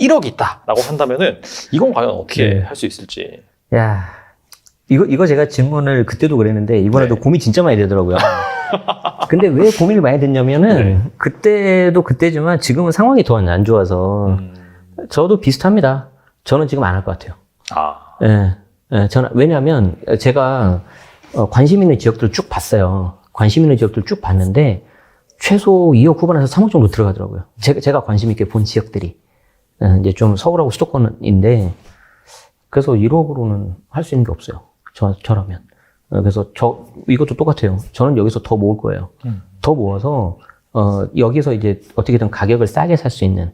1억이 있다라고 한다면은 이건 과연 어떻게 네. 할수 있을지. 야, 이거, 이거 제가 질문을 그때도 그랬는데, 이번에도 네. 고민 진짜 많이 되더라고요. 근데 왜 고민을 많이 됐냐면은, 네. 그때도 그때지만 지금은 상황이 더 안 좋아서, 음. 저도 비슷합니다. 저는 지금 안 할 것 같아요. 아, 예, 예, 저는, 왜냐면 제가 어, 관심 있는 지역들을 쭉 봤어요. 관심 있는 지역들을 쭉 봤는데, 최소 2억 후반에서 3억 정도 들어가더라고요. 제가, 제가 관심 있게 본 지역들이. 예, 이제 좀 서울하고 수도권인데, 그래서 1억으로는 할 수 있는 게 없어요. 저, 저라면. 어, 그래서 저, 이것도 똑같아요. 저는 여기서 더 모을 거예요. 음. 더 모아서, 어, 여기서 이제 어떻게든 가격을 싸게 살 수 있는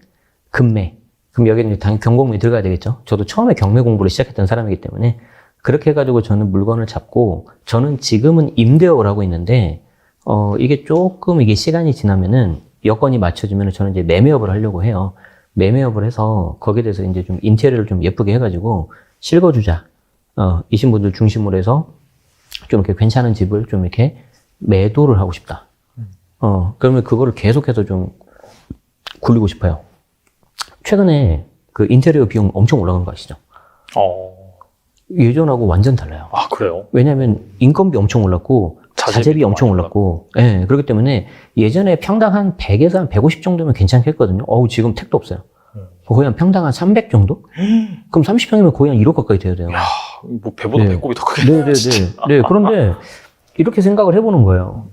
금매. 그럼 여기는 이제 당연히 경공매에 들어가야 되겠죠. 저도 처음에 경매 공부를 시작했던 사람이기 때문에 그렇게 해가지고 저는 물건을 잡고 저는 지금은 임대업을 하고 있는데 어 이게 조금 이게 시간이 지나면은 여건이 맞춰지면 저는 이제 매매업을 하려고 해요. 매매업을 해서 거기에 대해서 이제 좀 인테리어를 좀 예쁘게 해가지고 실거주자 어 이신 분들 중심으로 해서 좀 이렇게 괜찮은 집을 좀 이렇게 매도를 하고 싶다. 어 그러면 그거를 계속해서 좀 굴리고 싶어요. 최근에 그 인테리어 비용 엄청 올라간 거 아시죠? 어, 예전하고 완전 달라요. 아 그래요? 왜냐하면 인건비 엄청 올랐고 자재비도 자재비 엄청 올랐고, 예, 그렇기 때문에 예전에 평당 한 100에서 한 150 정도면 괜찮겠거든요. 어우, 지금 택도 없어요. 음. 거의 한 평당 한 300 정도? 그럼 30평이면 거의 한 1억 가까이 돼야 돼요. 야, 뭐 배보다 네. 배꼽이 더 크게. 네네네. 네, 그런데 이렇게 생각을 해보는 거예요.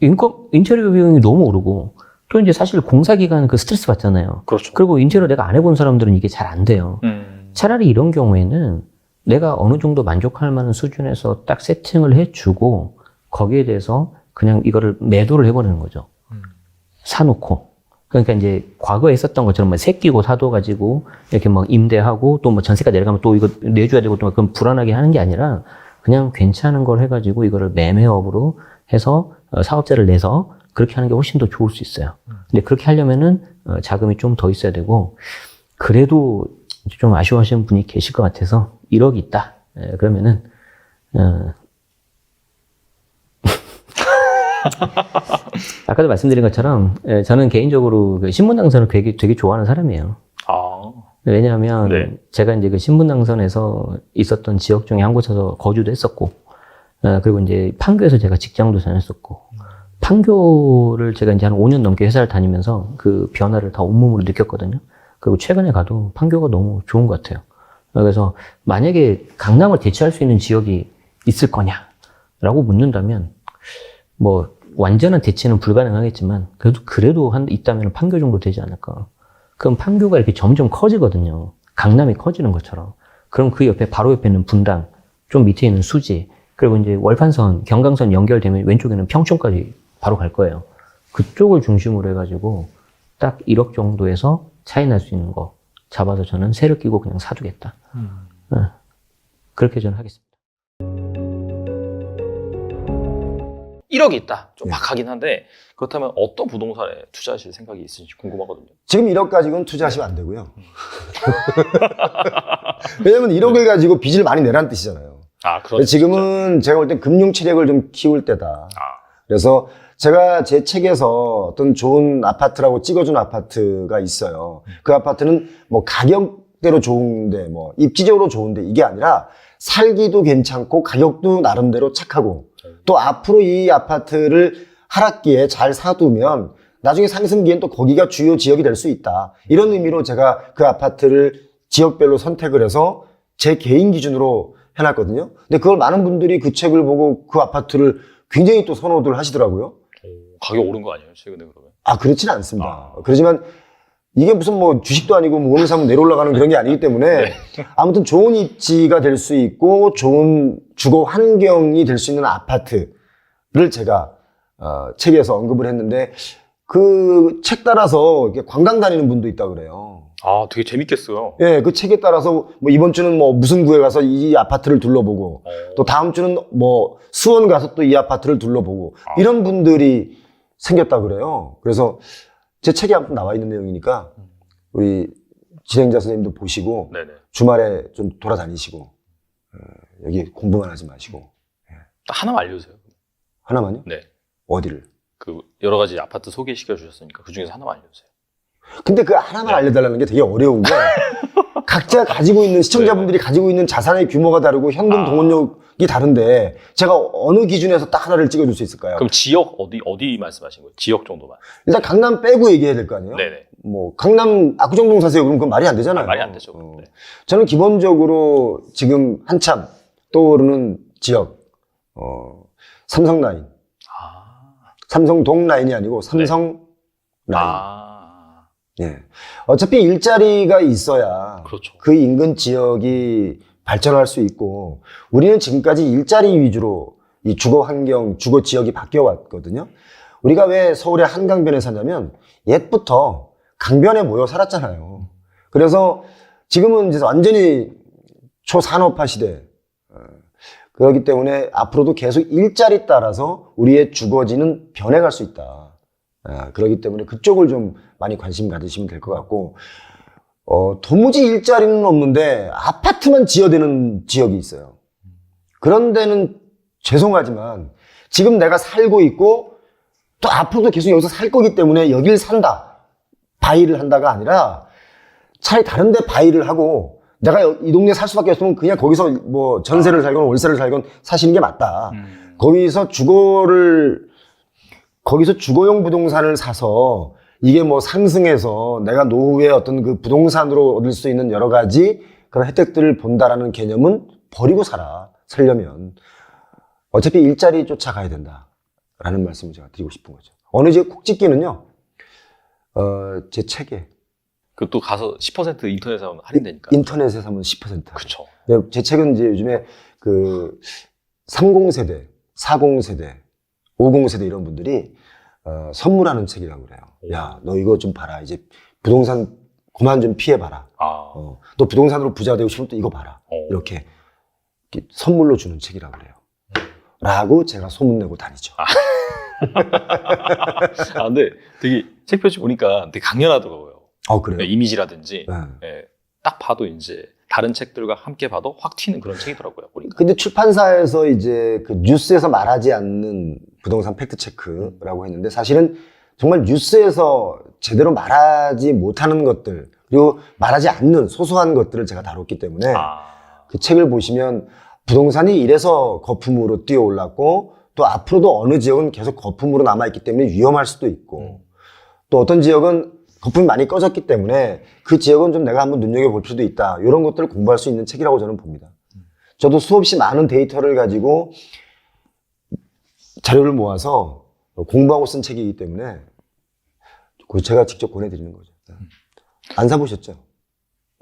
인건, 인테리어 비용이 너무 오르고, 또 이제 사실 공사 기간 그 스트레스 받잖아요. 그렇죠. 그리고 인테리어 내가 안 해본 사람들은 이게 잘 안 돼요. 음. 차라리 이런 경우에는 내가 어느 정도 만족할 만한 수준에서 딱 세팅을 해주고 거기에 대해서 그냥 이거를 매도를 해버리는 거죠. 음. 사놓고. 그러니까 이제 과거에 있었던 것처럼 뭐 새끼고 사둬가지고 이렇게 막 임대하고 또 뭐 전세가 내려가면 또 이거 내줘야 되고 또 그럼 불안하게 하는 게 아니라 그냥 괜찮은 걸 해가지고 이거를 매매업으로 해서 어, 사업자를 내서 그렇게 하는 게 훨씬 더 좋을 수 있어요. 근데 그렇게 하려면은 어, 자금이 좀 더 있어야 되고 그래도 좀 아쉬워하시는 분이 계실 것 같아서 1억이 있다. 예, 그러면은 어, 아까도 말씀드린 것처럼 예, 저는 개인적으로 그 신문 당선을 되게, 되게 좋아하는 사람이에요. 아, 왜냐하면 네. 제가 이제 그 신분 당선에서 있었던 지역 중에 한 곳에서 거주도 했었고, 어, 그리고 이제 판교에서 제가 직장도 다녔었고, 판교를 제가 이제 한 5년 넘게 회사를 다니면서 그 변화를 다 온몸으로 느꼈거든요. 그리고 최근에 가도 판교가 너무 좋은 것 같아요. 어, 그래서 만약에 강남을 대체할 수 있는 지역이 있을 거냐라고 묻는다면, 뭐 완전한 대체는 불가능하겠지만 그래도 그래도 한 있다면 판교 정도 되지 않을까. 그럼 판교가 이렇게 점점 커지거든요. 강남이 커지는 것처럼. 그럼 그 옆에 바로 옆에 있는 분당, 좀 밑에 있는 수지, 그리고 이제 월판선, 경강선 연결되면 왼쪽에는 평촌까지 바로 갈 거예요. 그쪽을 중심으로 해가지고 딱 1억 정도에서 차이 날 수 있는 거 잡아서 저는 세를 끼고 그냥 사두겠다. 예. 그렇게 저는 하겠습니다. 1억이 있다. 좀 네. 박하긴 한데 그렇다면 어떤 부동산에 투자하실 생각이 있으신지 궁금하거든요. 지금 1억 가지고는 투자하시면 안 되고요. 왜냐면 1억을 가지고 빚을 많이 내라는 뜻이잖아요. 아, 그렇죠. 지금은 제가 볼 땐 금융 체력을 좀 키울 때다. 아, 그래서 제가 제 책에서 어떤 좋은 아파트라고 찍어준 아파트가 있어요. 그 아파트는 뭐 가격대로 좋은데 뭐 입지적으로 좋은데 이게 아니라 살기도 괜찮고 가격도 나름대로 착하고 또 앞으로 이 아파트를 하락기에 잘 사두면 나중에 상승기엔 또 거기가 주요 지역이 될 수 있다. 이런 의미로 제가 그 아파트를 지역별로 선택을 해서 제 개인 기준으로 해놨거든요. 근데 그걸 많은 분들이 그 책을 보고 그 아파트를 굉장히 또 선호들 하시더라고요. 오, 가격 오른 거 아니에요? 최근에 그러면? 아, 그렇지는 않습니다. 아. 그렇지만 이게 무슨 뭐 주식도 아니고 뭐 오늘 사면 내려 올라가는 그런 게 아니기 때문에 네. 아무튼 좋은 입지가 될 수 있고 좋은 주거 환경이 될 수 있는 아파트를 제가 어, 책에서 언급을 했는데 그 책 따라서 이렇게 관광 다니는 분도 있다 그래요. 아, 되게 재밌겠어요. 예, 그 책에 따라서 뭐 이번 주는 뭐 무슨 구에 가서 이 아파트를 둘러보고 어, 또 다음 주는 뭐 수원 가서 또 이 아파트를 둘러보고 아. 이런 분들이 생겼다 그래요. 그래서 제 책에 한번 나와 있는 내용이니까 우리 진행자 선생님도 보시고 네네. 주말에 좀 돌아다니시고 어, 여기 공부만 하지 마시고 딱 하나만 알려주세요. 하나만요? 네. 어디를? 그 여러 가지 아파트 소개시켜 주셨으니까 그 중에서 하나만 알려주세요. 근데 그 하나만 알려달라는 게 되게 어려운 게 각자 가지고 있는 시청자분들이 가지고 있는 자산의 규모가 다르고 현금 아. 동원력이 다른데 제가 어느 기준에서 딱 하나를 찍어줄 수 있을까요? 그럼 지역 어디 어디 말씀하신 거예요? 지역 정도만. 일단 강남 빼고 얘기해야 될 거 아니에요? 네네. 뭐 강남 압구정동 사세요 그럼 그건 말이 안 되잖아요. 아, 말이 안 되죠. 어. 네. 저는 기본적으로 지금 한참 떠오르는 지역 어, 삼성 라인, 아. 삼성 동 라인이 아니고 삼성 라인. 아. 예. 어차피 일자리가 있어야 그렇죠. 그 인근 지역이 발전할 수 있고 우리는 지금까지 일자리 위주로 이 주거 환경, 주거 지역이 바뀌어 왔거든요. 우리가 왜 서울의 한강변에 사냐면 옛부터 강변에 모여 살았잖아요. 그래서 지금은 이제 완전히 초산업화 시대. 어, 그렇기 때문에 앞으로도 계속 일자리 따라서 우리의 주거지는 변해갈 수 있다. 아, 그렇기 때문에 그쪽을 좀 많이 관심 가지시면 될 것 같고, 어, 도무지 일자리는 없는데 아파트만 지어대는 지역이 있어요. 그런 데는 죄송하지만 지금 내가 살고 있고 또 앞으로도 계속 여기서 살 거기 때문에 여길 산다. 바이를 한다가 아니라 차라리 다른 데 바이를 하고 내가 여- 이 동네에 살 수밖에 없으면 그냥 거기서 뭐 전세를 살건 월세를 살건 사시는 게 맞다. 음. 거기서 주거를 거기서 주거용 부동산을 사서 이게 뭐 상승해서 내가 노후에 어떤 그 부동산으로 얻을 수 있는 여러 가지 그런 혜택들을 본다라는 개념은 버리고 살아 살려면 어차피 일자리 쫓아가야 된다 라는 말씀을 제가 드리고 싶은 거죠. 어느 지역 콕 찍기는요. 어, 제 책에 그 또 가서 10% 인터넷에 하면 할인되니까. 인터넷에 사면 10%. 그렇죠. 네, 제 책은 이제 요즘에 그 30세대, 40세대, 50세대 이런 분들이 어, 선물하는 책이라고 그래요. 야, 너 이거 좀 봐라. 이제 부동산 그만 좀 피해 봐라. 아. 어, 너 부동산으로 부자 되고 싶으면 또 이거 봐라. 어. 이렇게, 선물로 주는 책이라고 그래요. 라고 제가 소문내고 다니죠. 아 근데 되게 책 표지 보니까 되게 강렬하더라고요. 어, 그래요? 네, 이미지라든지 네. 예, 딱 봐도 이제 다른 책들과 함께 봐도 확 튀는 그런 책이더라고요. 보니까. 근데 출판사에서 이제 그 뉴스에서 말하지 않는 부동산 팩트 체크라고 했는데 사실은 정말 뉴스에서 제대로 말하지 못하는 것들 그리고 말하지 않는 소소한 것들을 제가 다뤘기 때문에 아. 그 책을 보시면 부동산이 이래서 거품으로 뛰어 올랐고 또 앞으로도 어느 지역은 계속 거품으로 남아 있기 때문에 위험할 수도 있고 음. 또 어떤 지역은 거품이 많이 꺼졌기 때문에 그 지역은 좀 내가 한번 눈여겨볼 필요도 있다. 이런 것들을 공부할 수 있는 책이라고 저는 봅니다. 저도 수없이 많은 데이터를 가지고 자료를 모아서 공부하고 쓴 책이기 때문에 그 제가 직접 보내드리는 거죠. 안 사보셨죠?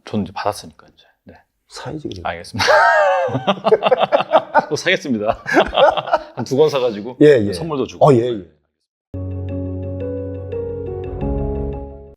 저는 이제 받았으니까 이제. 네. 사야지. 그래도. 알겠습니다. 또 사겠습니다. 한 두 권 사가지고 예, 예. 선물도 주고. 어, 예, 예.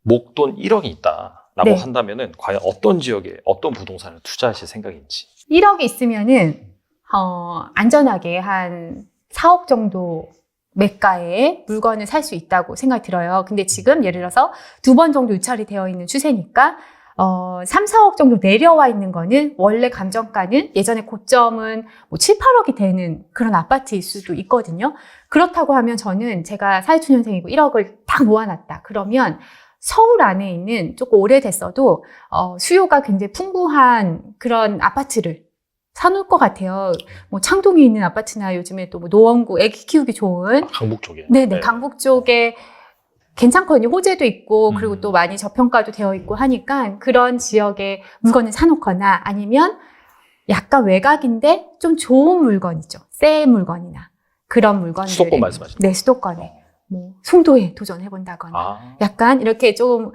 목돈 1억이 있다라고 네. 한다면은 과연 어떤 지역에 어떤 부동산을 투자하실 생각인지. 1억이 있으면은 어, 안전하게 한 4억 정도 매가의 물건을 살 수 있다고 생각이 들어요. 근데 지금 예를 들어서 두 번 정도 유찰이 되어 있는 추세니까 어, 3, 4억 정도 내려와 있는 거는 원래 감정가는 예전에 고점은 뭐 7, 8억이 되는 그런 아파트일 수도 있거든요. 그렇다고 하면 저는 제가 42년생이고 1억을 딱 모아놨다. 그러면 서울 안에 있는 조금 오래됐어도 어, 수요가 굉장히 풍부한 그런 아파트를 사놓을 것 같아요. 뭐 창동에 있는 아파트나 요즘에 또 뭐 노원구 애기 키우기 좋은 아, 강북 쪽에. 네네 강북 쪽에 괜찮거든요. 호재도 있고 그리고 음. 또 많이 저평가도 되어 있고 하니까 그런 지역에 물건을 사놓거나 아니면 약간 외곽인데 좀 좋은 물건이죠. 새 물건이나 그런 물건들 수도권 말씀하시는 네 수도권에 뭐 송도에 도전해 본다거나 아. 약간 이렇게 좀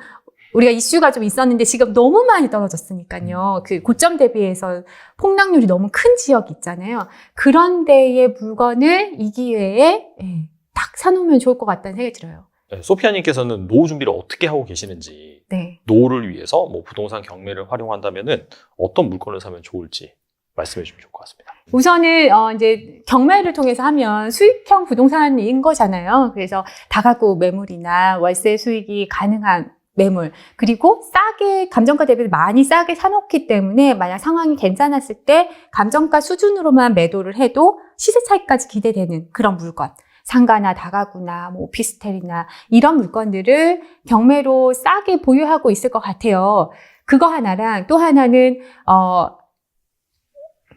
우리가 이슈가 좀 있었는데 지금 너무 많이 떨어졌으니까요. 그 고점 대비해서 폭락률이 너무 큰 지역이 있잖아요. 그런 데의 물건을 이 기회에 예, 딱 사놓으면 좋을 것 같다는 생각이 들어요. 네, 소피아님께서는 노후 준비를 어떻게 하고 계시는지 네. 노후를 위해서 뭐 부동산 경매를 활용한다면은 어떤 물건을 사면 좋을지 말씀해 주시면 좋을 것 같습니다. 우선은 어 이제 경매를 통해서 하면 수익형 부동산인 거잖아요. 그래서 다가구 매물이나 월세 수익이 가능한 매물 그리고 싸게 감정가 대비 많이 싸게 사놓기 때문에 만약 상황이 괜찮았을 때 감정가 수준으로만 매도를 해도 시세 차익까지 기대되는 그런 물건 상가나 다가구나 뭐 오피스텔이나 이런 물건들을 경매로 싸게 보유하고 있을 것 같아요. 그거 하나랑 또 하나는 어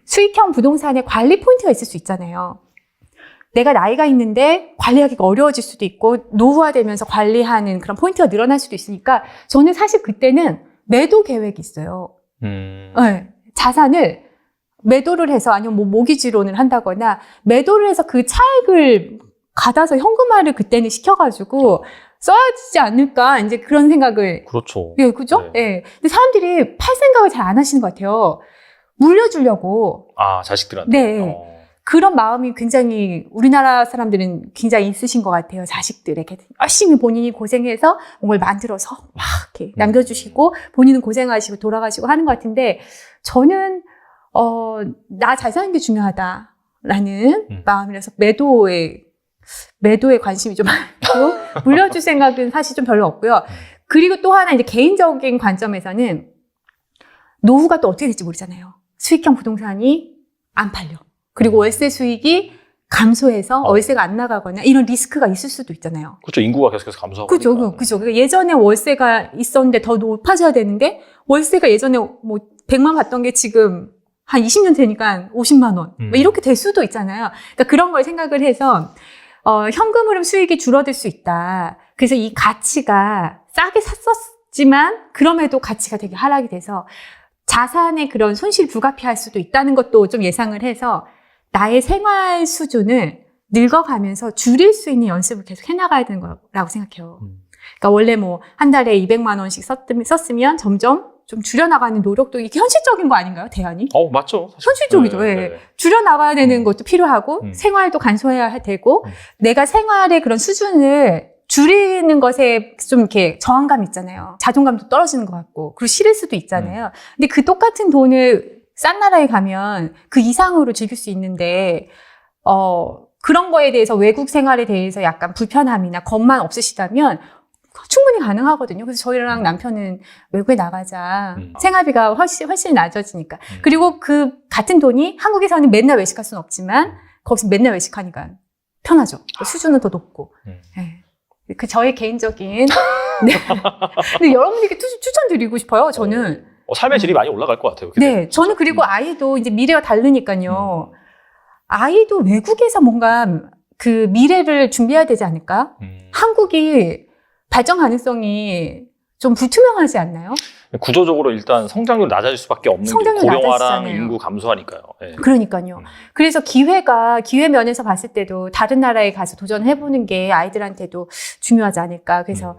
수익형 부동산의 관리 포인트가 있을 수 있잖아요. 내가 나이가 있는데 관리하기가 어려워질 수도 있고 노후화되면서 관리하는 그런 포인트가 늘어날 수도 있으니까 저는 사실 그때는 매도 계획이 있어요. 음. 네. 자산을 매도를 해서 아니면 뭐 모기지론을 한다거나 매도를 해서 그 차익을 받아서 현금화를 그때는 시켜가지고 써야 되지 않을까 이제 그런 생각을 그렇죠. 예 그죠? 네. 예. 근데 사람들이 팔 생각을 잘 안 하시는 것 같아요. 물려주려고 아, 자식들한테. 네. 어. 그런 마음이 굉장히 우리나라 사람들은 굉장히 있으신 것 같아요. 자식들에게 열심히 본인이 고생해서 뭔가를 만들어서 막 이렇게 음. 남겨주시고 본인은 고생하시고 돌아가시고 하는 것 같은데 저는 어, 나 잘 사는 게 중요하다라는 음. 마음이라서 매도에 매도에 관심이 좀 많고 물려줄 생각은 사실 좀 별로 없고요. 그리고 또 하나 이제 개인적인 관점에서는 노후가 또 어떻게 될지 모르잖아요. 수익형 부동산이 안 팔려. 그리고 음. 월세 수익이 감소해서 어. 월세가 안 나가거나 이런 리스크가 있을 수도 있잖아요. 그렇죠. 인구가 계속해서 감소하고. 그죠, 있으니까. 그죠. 그러니까 예전에 월세가 있었는데 더 높아져야 되는데 월세가 예전에 뭐 100만 받던 게 지금 한 20년 되니까 50만 원. 음. 뭐 이렇게 될 수도 있잖아요. 그러니까 그런 걸 생각을 해서 어, 현금 흐름 수익이 줄어들 수 있다. 그래서 이 가치가 싸게 샀었지만 그럼에도 가치가 되게 하락이 돼서 자산의 그런 손실 불가피할 수도 있다는 것도 좀 예상을 해서 나의 생활 수준을 늙어가면서 줄일 수 있는 연습을 계속 해나가야 되는 거라고 생각해요. 음. 그러니까 원래 뭐 한 달에 200만 원씩 썼으면, 점점 좀 줄여나가는 노력도 이게 현실적인 거 아닌가요, 대안이? 어, 맞죠. 사실. 현실적이죠. 네, 예. 네. 줄여나가야 되는 음. 것도 필요하고 음. 생활도 간소해야 되고 음. 내가 생활의 그런 수준을 줄이는 것에 좀 이렇게 저항감 있잖아요. 자존감도 떨어지는 것 같고 그리고 싫을 수도 있잖아요. 근데 그 똑같은 돈을 싼 나라에 가면 그 이상으로 즐길 수 있는데 어 그런 거에 대해서 외국 생활에 대해서 약간 불편함이나 겁만 없으시다면 충분히 가능하거든요. 그래서 저희랑 남편은 외국에 나가자. 음. 생활비가 훨씬 훨씬 낮아지니까. 음. 그리고 그 같은 돈이 한국에서는 맨날 외식할 수는 없지만 거기서 맨날 외식하니까 편하죠. 수준은 더 높고. 음. 네. 그 저의 개인적인 네. 근데 여러분에게 투- 추천드리고 싶어요. 저는 어, 삶의 질이 많이 올라갈 것 같아요. 네, 되면. 저는 그리고 음. 아이도 이제 미래가 다르니까요. 음. 아이도 외국에서 뭔가 그 미래를 준비해야 되지 않을까? 음. 한국이 발전 가능성이 좀 불투명하지 않나요? 구조적으로 일단 성장률 낮아질 수밖에 없는 게 성장률 고령화랑 낮아지잖아요. 인구 감소하니까요. 예. 그러니까요. 음. 그래서 기회가 기회 면에서 봤을 때도 다른 나라에 가서 도전해보는 게 아이들한테도 중요하지 않을까. 그래서 음.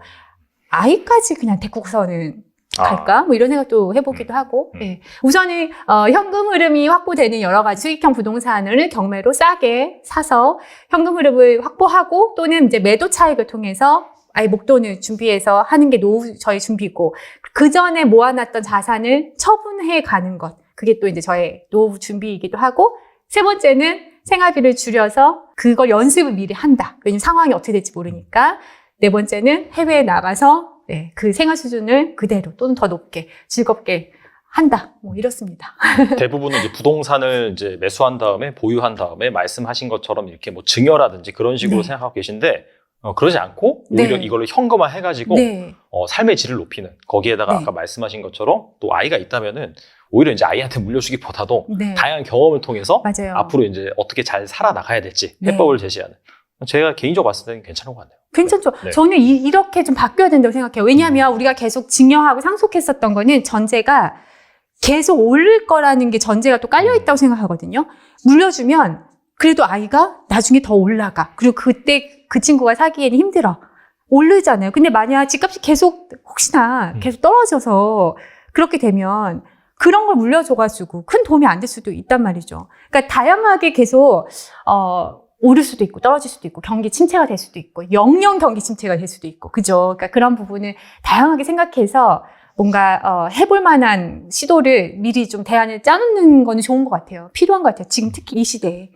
아이까지 그냥 데리고서는 아, 갈까? 뭐 이런 생각도 해보기도 하고. 음. 예. 우선은 어, 현금 흐름이 확보되는 여러 가지 수익형 부동산을 경매로 싸게 사서 현금 흐름을 확보하고 또는 이제 매도 차익을 통해서 아예 목돈을 준비해서 하는 게 노후 저희 준비고 그 전에 모아놨던 자산을 처분해 가는 것 그게 또 이제 저의 노후 준비이기도 하고 세 번째는 생활비를 줄여서 그걸 연습을 미리 한다. 왜냐면 상황이 어떻게 될지 모르니까. 네 번째는 해외에 나가서 네, 그 생활 수준을 그대로 또는 더 높게 즐겁게 한다. 뭐 이렇습니다. 대부분은 이제 부동산을 이제 매수한 다음에 보유한 다음에 말씀하신 것처럼 이렇게 뭐 증여라든지 그런 식으로 네. 생각하고 계신데 어, 그러지 않고 오히려 네. 이걸로 현금화 해가지고 네. 어, 삶의 질을 높이는 거기에다가 네. 아까 말씀하신 것처럼 또 아이가 있다면은 오히려 이제 아이한테 물려주기보다도 네. 다양한 경험을 통해서 맞아요. 앞으로 이제 어떻게 잘 살아나가야 될지 네. 해법을 제시하는 제가 개인적으로 봤을 때는 괜찮은 것 같네요. 괜찮죠. 네. 저는 이, 렇게좀 바뀌어야 된다고 생각해요. 왜냐하면 우리가 계속 증여하고 상속했었던 거는 전제가 계속 오를 거라는 게 전제가 또 깔려 있다고 생각하거든요. 물려주면 그래도 아이가 나중에 더 올라가. 그리고 그때 그 친구가 사기에는 힘들어. 오르잖아요. 근데 만약 집값이 계속 혹시나 음. 계속 떨어져서 그렇게 되면 그런 걸 물려줘가지고 큰 도움이 안 될 수도 있단 말이죠. 그러니까 다양하게 계속 어, 오를 수도 있고 떨어질 수도 있고 경기 침체가 될 수도 있고 영영 경기 침체가 될 수도 있고 그죠? 그러니까 그런 부분을 다양하게 생각해서 뭔가 어, 해볼 만한 시도를 미리 좀 대안을 짜놓는 거는 좋은 것 같아요. 필요한 것 같아요. 지금 특히 이 시대에.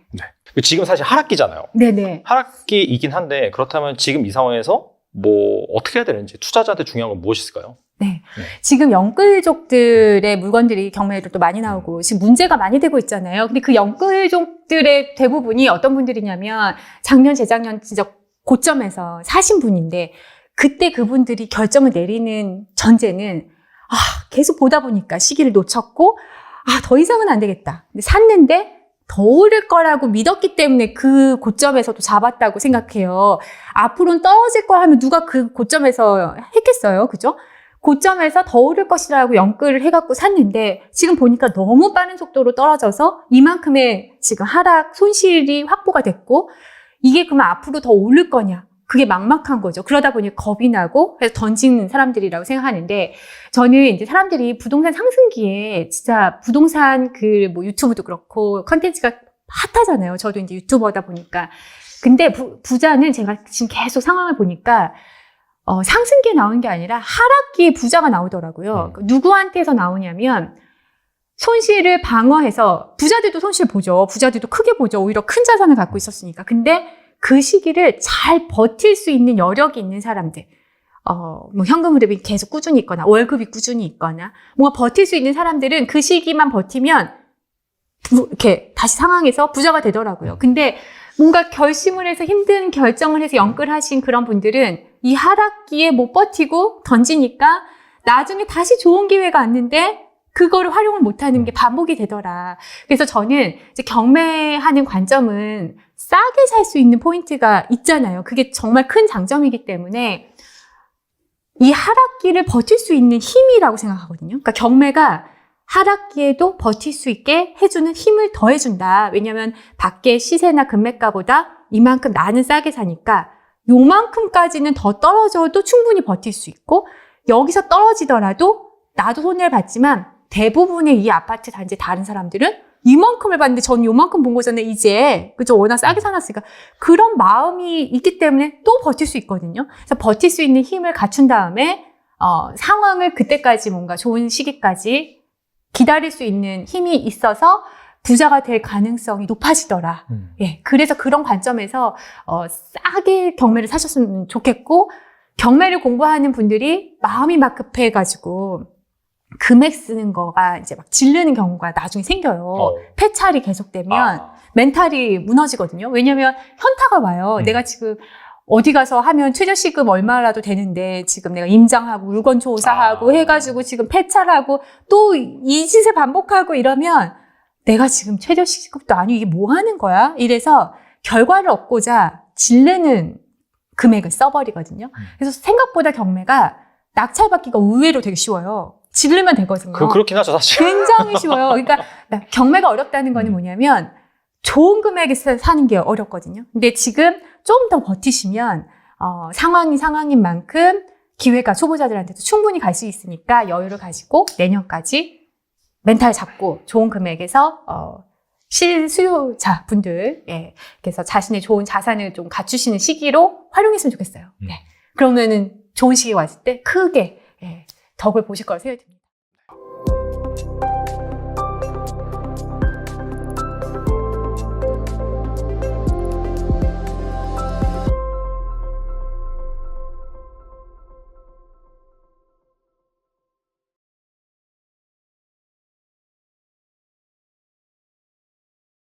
지금 사실 하락기잖아요. 네네. 하락기이긴 한데 그렇다면 지금 이 상황에서 뭐 어떻게 해야 되는지 투자자한테 중요한 건 무엇이 있을까요? 네. 지금 영끌족들의 물건들이 경매에도 또 많이 나오고 지금 문제가 많이 되고 있잖아요. 근데 그 영끌족들의 대부분이 어떤 분들이냐면 작년, 재작년 진짜 고점에서 사신 분인데 그때 그분들이 결정을 내리는 전제는 아, 계속 보다 보니까 시기를 놓쳤고 아, 더 이상은 안 되겠다. 근데 샀는데 더 오를 거라고 믿었기 때문에 그 고점에서 도 잡았다고 생각해요. 앞으로는 떨어질 거 하면 누가 그 고점에서 했겠어요. 그죠? 고점에서 더 오를 것이라고 연끌을 해갖고 샀는데 지금 보니까 너무 빠른 속도로 떨어져서 이만큼의 지금 하락 손실이 확보가 됐고 이게 그러면 앞으로 더 오를 거냐? 그게 막막한 거죠. 그러다 보니 겁이 나고 그래서 던지는 사람들이라고 생각하는데 저는 이제 사람들이 부동산 상승기에 진짜 부동산 그 뭐 유튜브도 그렇고 컨텐츠가 핫하잖아요. 저도 이제 유튜버다 보니까. 근데 부, 부자는 제가 지금 계속 상황을 보니까 어, 상승기에 나오는 게 아니라 하락기에 부자가 나오더라고요. 음. 누구한테서 나오냐면 손실을 방어해서 부자들도 손실 보죠. 부자들도 크게 보죠. 오히려 큰 자산을 갖고 있었으니까. 근데 그 시기를 잘 버틸 수 있는 여력이 있는 사람들. 어, 뭐 현금 흐름이 계속 꾸준히 있거나 월급이 꾸준히 있거나 뭔가 버틸 수 있는 사람들은 그 시기만 버티면 부- 이렇게 다시 상황에서 부자가 되더라고요. 근데 뭔가 결심을 해서 힘든 결정을 해서 연끌하신 그런 분들은 이 하락기에 못 버티고 던지니까 나중에 다시 좋은 기회가 왔는데 그거를 활용을 못하는 게 반복이 되더라. 그래서 저는 이제 경매하는 관점은 싸게 살 수 있는 포인트가 있잖아요. 그게 정말 큰 장점이기 때문에 이 하락기를 버틸 수 있는 힘이라고 생각하거든요. 그러니까 경매가 하락기에도 버틸 수 있게 해주는 힘을 더해준다. 왜냐하면 밖에 시세나 금매가보다 이만큼 나는 싸게 사니까 요만큼까지는 더 떨어져도 충분히 버틸 수 있고 여기서 떨어지더라도 나도 손해를 봤지만 대부분의 이 아파트 단지 다른 사람들은 이만큼을 봤는데 전 요만큼 본 거잖아요 이제. 그죠? 워낙 싸게 사놨으니까. 그런 마음이 있기 때문에 또 버틸 수 있거든요. 그래서 버틸 수 있는 힘을 갖춘 다음에 어, 상황을 그때까지 뭔가 좋은 시기까지 기다릴 수 있는 힘이 있어서 부자가 될 가능성이 높아지더라. 음. 예, 그래서 그런 관점에서 어, 싸게 경매를 사셨으면 좋겠고 경매를 공부하는 분들이 마음이 막 급해가지고 금액 쓰는 거가 이제 막 질르는 경우가 나중에 생겨요. 어. 폐찰이 계속되면 아. 멘탈이 무너지거든요. 왜냐면 현타가 와요. 음. 내가 지금 어디 가서 하면 최저시급 얼마라도 되는데 지금 내가 임장하고 물건 조사하고 아. 해가지고 지금 폐찰하고 또 이 짓을 반복하고 이러면 내가 지금 최저시급도 아니고 이게 뭐 하는 거야? 이래서 결과를 얻고자 질르는 금액을 써버리거든요. 음. 그래서 생각보다 경매가 낙찰받기가 의외로 되게 쉬워요. 질르면 되거든요. 그, 그렇긴 하죠, 사실. 굉장히 쉬워요. 그러니까 나- 경매가 어렵다는 거는 음. 뭐냐면 좋은 금액에 사- 사는 게 어렵거든요. 근데 지금 좀 더 버티시면 어, 상황이 상황인 만큼 기회가 초보자들한테도 충분히 갈 수 있으니까 여유를 가지고 내년까지 멘탈 잡고 좋은 금액에서 어, 실수요자 분들 예, 그래서 자신의 좋은 자산을 좀 갖추시는 시기로 활용했으면 좋겠어요. 음. 네. 그러면은 좋은 시기 왔을 때 크게 예, 덕을 보실 듭니다.